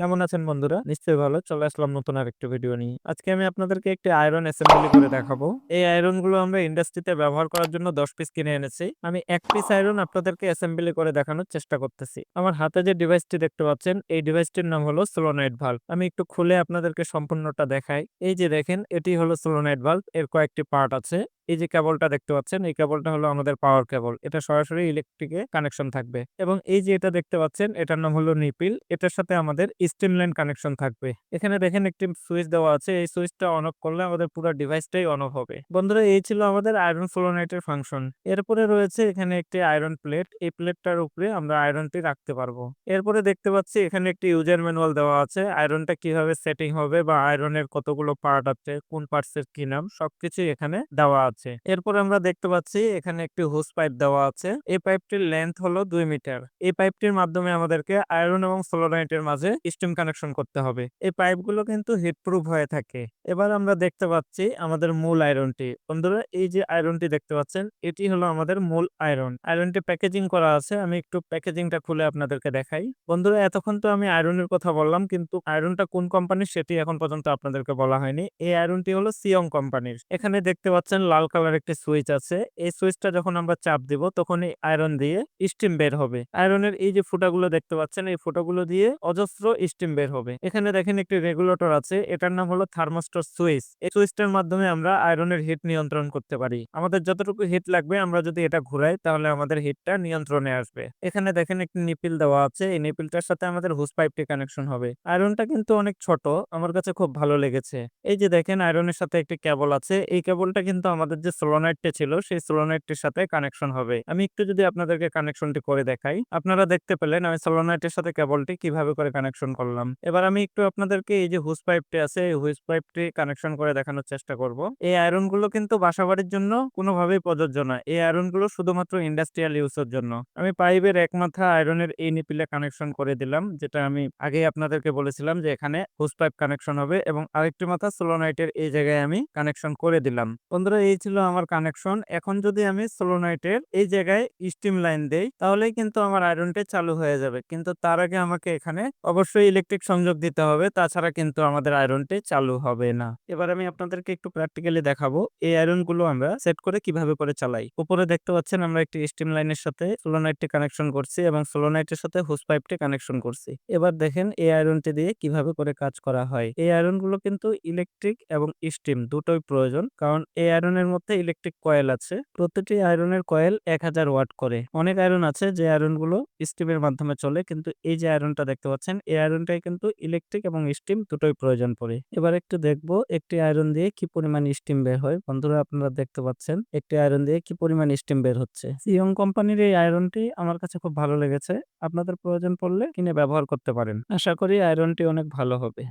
কেমন আছেন বন্ধুরা? নিশ্চয়ই ভালো। চলে আসলাম নতুন আরেকটি ভিডিও নিয়ে। আজকে আমি আপনাদেরকে একটি আয়রন অ্যাসেম্বলি করে দেখাবো। এই আয়রনগুলো আমরা ইন্ডাস্ট্রিতে ব্যবহার করার জন্য দশ পিস কিনে এনেছি। আমি এক পিস আয়রন আপনাদেরকে অ্যাসেম্বলি করে দেখানোর চেষ্টা করতেছি। আমার হাতে যে ডিভাইসটি দেখতে পাচ্ছেন, এই ডিভাইসটির নাম হলো সোলোনাইট ভাল্ব আমি একটু খুলে আপনাদেরকে সম্পূর্ণটা দেখাই। এই যে দেখেন, এটি হলো সোলোনাইট ভাল্ব এর কয়েকটি পার্ট আছে। এই যে কেবলটা দেখতে পাচ্ছেন, এই কেবলটা হলো আমাদের পাওয়ার কেবল এটা সরাসরি ইলেকট্রিকে কানেকশন থাকবে। এবং এই যে এটা দেখতে পাচ্ছেন, এটার নাম হলো নিপিল এটার সাথে আমাদের স্টিম লাইন কানেকশন থাকবে। এখানে দেখেন একটি সুইচ দেওয়া আছে, এই সুইচটা অন অফ করলে আমাদের পুরো ডিভাইসটাই অন অফ হবে। বন্ধুরা, এই ছিল আমাদের আয়রন ফ্লোনাইটের ফাংশন এরপরে রয়েছে এখানে একটি আয়রন প্লেট এই প্লেটটার উপরে আমরা আয়রনটি রাখতে পারব। এরপরে দেখতে পাচ্ছি, এখানে একটি ইউজার ম্যানুয়াল দেওয়া আছে আয়রনটা কীভাবে সেটিং হবে বা আয়রনের কতগুলো পার্ট আছে, কোন পার্টস এর কি নাম সবকিছু এখানে দেওয়া আছে। এরপর আমরা দেখতে পাচ্ছি এখানে একটি হোস পাইপ দেওয়া আছে। এই পাইপটির লেন্থ হলো দুই মিটার। এই পাইপটির মাধ্যমে আমাদেরকে আয়রন এবং ফ্লোরাইটের মাঝে স্টিম কানেকশন করতে হবে। এই পাইপগুলো কিন্তু হিট প্রুফ হয়ে থাকে। এবার আমরা দেখতে পাচ্ছি আমাদের মূল আয়রনটি। বন্ধুরা, এই যে আয়রনটি দেখতে পাচ্ছেন, এটি হলো আমাদের মূল আয়রন। আয়রনটি প্যাকেজিং করা আছে। আমি একটু প্যাকেজিংটা খুলে আপনাদেরকে দেখাই। বন্ধুরা, এতক্ষণ তো আমি আয়রনের কথা বললাম, কিন্তু আয়রনটা কোন কোম্পানির সেটি এখন পর্যন্ত আপনাদেরকে বলা হয়নি। এই আয়রনটি হলো সিয়ং কোম্পানির। এখানে দেখতে পাচ্ছেন লাল কালার একটি সুইচ আছে। এই সুইচটা যখন আমরা চাপ দিব তখন এই আয়রন দিয়ে স্টিম বের হবে। আয়রনের এই যে ফুটাগুলো দেখতে পাচ্ছেন, এই ফুটাগুলো দিয়ে অজস্র স্টিম বের হবে। এখানে দেখেন একটি রেগুলেটর আছে, এটার নাম হলো থার্মোস্টর সুইচ। এই সুইচটার মাধ্যমে আমরা আয়রনের হিট নিয়ন্ত্রণ করতে পারি। আমাদের যতটুকু হিট লাগবে, আমরা যদি এটা ঘুরাই, তাহলে আমাদের হিটটা নিয়ন্ত্রণে আসবে। এখানে দেখেন একটি নিপিল দেওয়া আছে, এই নিপিলটার সাথে আমাদের হুস পাইপটি কানেকশন হবে। আয়রনটা কিন্তু অনেক ছোট, আমার কাছে খুব ভালো লেগেছে। এই যে দেখেন, আয়রনের সাথে একটি কেবল আছে। এই কেবলটা কিন্তু আমাদের যে সোলোনাইটটা ছিল, সেই সোলোনাইটটির সাথে কানেকশন হবে। আমি একটু যদি আপনাদেরকে কানেকশনটি করে দেখাই, আপনারা দেখতে পেলেন আমি সোলোনাইটের সাথে কেবলটি কীভাবে করে কানেকশন করলাম। এবার আমি একটু আপনাদেরকে এই যে হুস পাইপটি আছে, এই হুস পাইপটি কানেকশন করে দেখানোর চেষ্টা করব। এই আয়রনগুলো কিন্তু বাসাবাড়ির জন্য কোনোভাবেই প্রযোজ্য না। এই আয়রনগুলো শুধুমাত্র ইন্ডাস্ট্রিয়াল ইউজের জন্য। আমি পাইপের এক মাথা আয়রনের এই নিপিলে কানেকশন করে দিলাম, যেটা আমি আগে আপনাদেরকে বলেছিলাম যে এখানে হুস পাইপ কানেকশন হবে এবং আরেকটি মাথা সোলোনাইটের এই জায়গায় আমি কানেকশন করে দিলাম। বন্ধুরা, এই ছিল আমার কানেকশন এখন যদি আমি সোলোনাইটের এই জায়গায় স্টিম লাইন দেই, তাহলেই কিন্তু আমার আয়রনটা চালু হয়ে যাবে। কিন্তু তার আগে আমাকে এখানে অবশ্যই ইলেকট্রিক সংযোগ দিতে হবে। তাছাড়া কিন্তু আমাদের আয়রনটি চালু হবে না। এবার আমি আপনাদেরকে একটু প্র্যাকটিক্যালি দেখাবো। এই আয়রনগুলো আমরা সেট করে কীভাবে করে চালাই। উপরে দেখতে পাচ্ছেন আমরা একটি স্টিম লাইনের সাথে সোলোনাইটটি কানেকশন করছি এবং সোলোনাইটের সাথে হোস পাইপটি কানেকশন করছি। এবার দেখেন এই আয়রনটি দিয়ে কীভাবে করে কাজ করা হয়। এই আয়রনগুলো কিন্তু ইলেকট্রিক এবং স্টিম দুটোই প্রয়োজন। কারণ এই আয়রনের মধ্যে ইলেকট্রিক কয়েল আছে। প্রতিটি আয়রনের কয়েল এক হাজার ওয়াট করে। অনেক আয়রন আছে যে আয়রনগুলো স্টিমের মাধ্যমে চলে, কিন্তু এই যে আয়রনটা দেখতে পাচ্ছেন, এই আয়রনটাই কিন্তু ইলেকট্রিক এবং স্টিম দুটোই প্রয়োজন পড়ে। এবার একটু দেখব একটি আয়রন দিয়ে কি পরিমাণ স্টিম বের হয়। বন্ধুরা, আপনারা দেখতে পাচ্ছেন একটি আয়রন দিয়ে কি পরিমাণ স্টিম বের হচ্ছে। সিয়ং কোম্পানির এই আয়রনটি আমার কাছে খুব ভালো লেগেছে। আপনাদের প্রয়োজন পড়লে কিনে ব্যবহার করতে পারেন। আশা করি আয়রনটি অনেক ভালো হবে।